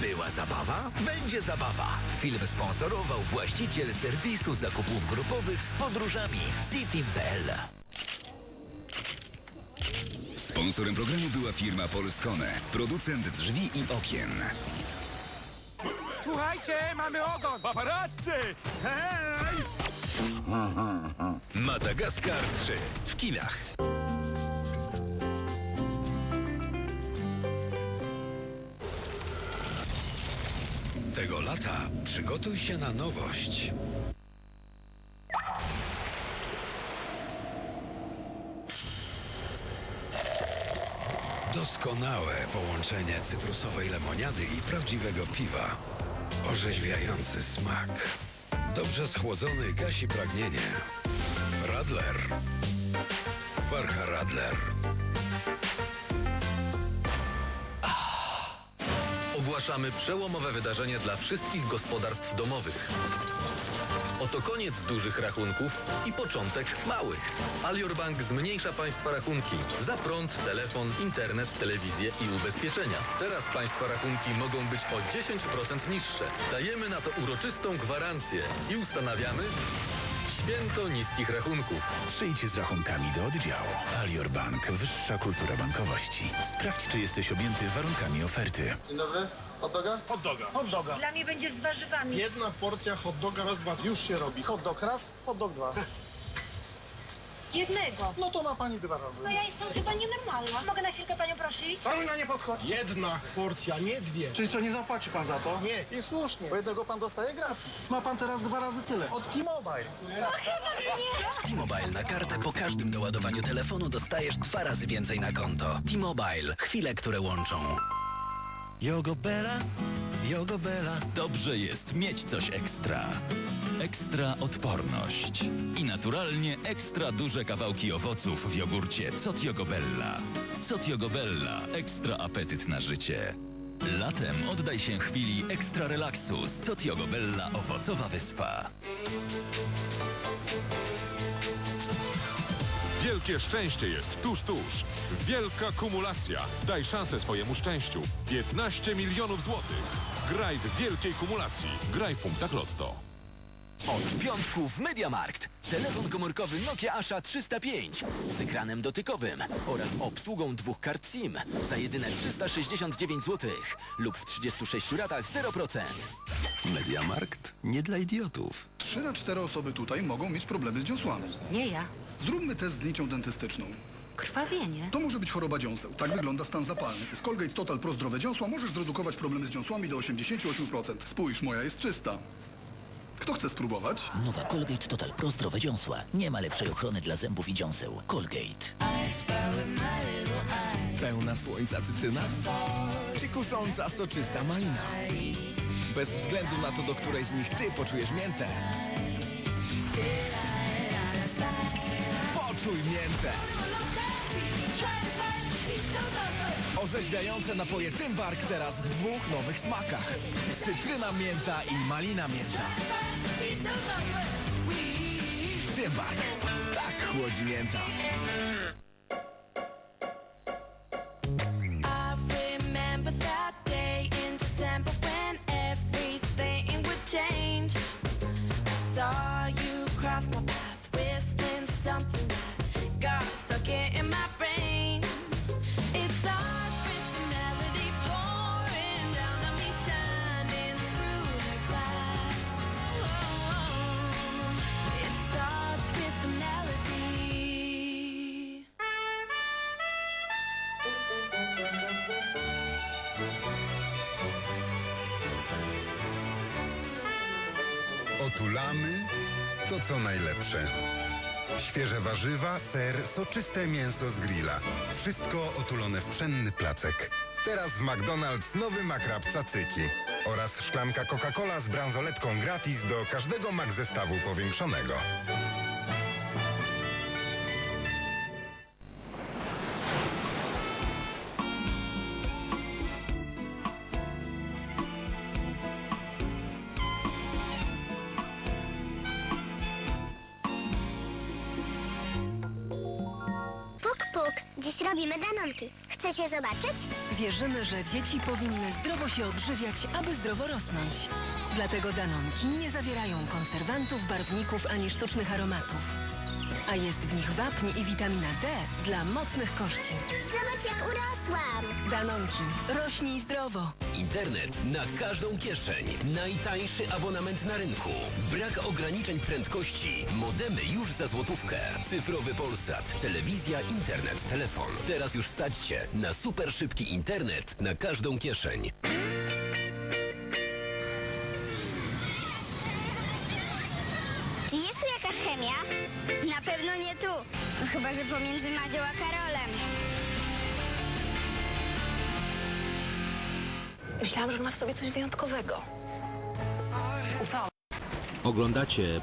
Była zabawa? Będzie zabawa. Film sponsorował właściciel serwisu zakupów grupowych z podróżami Citym.pl. Sponsorem programu była firma Polskone, producent drzwi i okien. Słuchajcie, mamy ogon! Paparazzy! Hej! Madagaskar 3 w kinach. Tego lata przygotuj się na nowość. Doskonałe połączenie cytrusowej lemoniady i prawdziwego piwa. Orzeźwiający smak. Dobrze schłodzony gasi pragnienie. Radler. Warka Radler. Ogłaszamy przełomowe wydarzenie dla wszystkich gospodarstw domowych. Oto koniec dużych rachunków i początek małych. Alior Bank zmniejsza Państwa rachunki za prąd, telefon, internet, telewizję i ubezpieczenia. Teraz Państwa rachunki mogą być o 10% niższe. Dajemy na to uroczystą gwarancję i ustanawiamy święto niskich rachunków. Przyjdź z rachunkami do oddziału. Alior Bank. Wyższa kultura bankowości. Sprawdź, czy jesteś objęty warunkami oferty. Dzień dobry. Hot doga? Hot doga. Hot doga. Dla mnie będzie z warzywami. Jedna porcja hot doga raz, dwa. Już się robi. Hot dog raz, hot dog dwa. Jednego. No to ma pani dwa razy. No ja jestem chyba nienormalna. Mogę na chwilkę panią prosić? Cały na nie podchodzi. Jedna porcja, nie dwie. Czyli co, nie zapłaci pan za to? Nie. I słusznie, bo jednego pan dostaje gratis. Ma pan teraz dwa razy tyle. Od T-Mobile. T-Mobile na kartę po każdym doładowaniu telefonu dostajesz dwa razy więcej na konto. T-Mobile. Chwile, które łączą. Jogo Bella, Jogo Bella. Dobrze jest mieć coś ekstra. Ekstra odporność. I naturalnie ekstra duże kawałki owoców w jogurcie Cot Jogo Bella. Cot Jogo Bella. Ekstra apetyt na życie. Latem oddaj się chwili ekstra relaksu z Cot Jogo Bella Owocowa Wyspa. Wielkie szczęście jest tuż, tuż. Wielka kumulacja. Daj szansę swojemu szczęściu. 15 milionów złotych. Graj w wielkiej kumulacji. Graj w punktach Lotto. Od piątku w Mediamarkt. Telefon komórkowy Nokia Asha 305 z ekranem dotykowym oraz obsługą dwóch kart SIM za jedyne 369 zł lub w 36 ratach 0%. Mediamarkt nie dla idiotów. Trzy na cztery osoby tutaj mogą mieć problemy z dziąsłami. Nie ja. Zróbmy test z nicią dentystyczną. Krwawienie. To może być choroba dziąseł. Tak wygląda stan zapalny. Z Colgate Total Pro Zdrowe Dziąsła możesz zredukować problemy z dziąsłami do 88%. Spójrz, moja jest czysta. Chce spróbować? Nowa Colgate Total Pro Zdrowe Dziąsła. Nie ma lepszej ochrony dla zębów i dziąseł. Colgate. Pełna słońca cytryna? Czy kusząca, soczysta malina? Bez względu na to, do której z nich ty poczujesz miętę. Poczuj miętę! Orzeźwiające napoje Tymbark teraz w dwóch nowych smakach. Cytryna mięta i malina mięta. Tymbark. Tak chłodzi mięta. Change. I saw you cross my path, whistling something that got stuck in my Otulamy to co najlepsze. Świeże warzywa, ser, soczyste mięso z grilla. Wszystko otulone w pszenny placek. Teraz w McDonald's nowy makrab cacyki. Oraz szklanka Coca-Cola z bransoletką gratis do każdego mak zestawu powiększonego. Dziś robimy danonki. Chcecie zobaczyć? Wierzymy, że dzieci powinny zdrowo się odżywiać, aby zdrowo rosnąć. Dlatego danonki nie zawierają konserwantów, barwników ani sztucznych aromatów. A jest w nich wapń i witamina D dla mocnych kości. Zobacz, jak urosłam. Danonki. Rośnij zdrowo. Internet na każdą kieszeń. Najtańszy abonament na rynku. Brak ograniczeń prędkości. Modemy już za złotówkę. Cyfrowy Polsat. Telewizja, internet, telefon. Teraz już stać Cię na super szybki internet na każdą kieszeń. Chyba, że pomiędzy Madzią a Karolem. Myślałam, że ma w sobie coś wyjątkowego. Ufałam. Oglądacie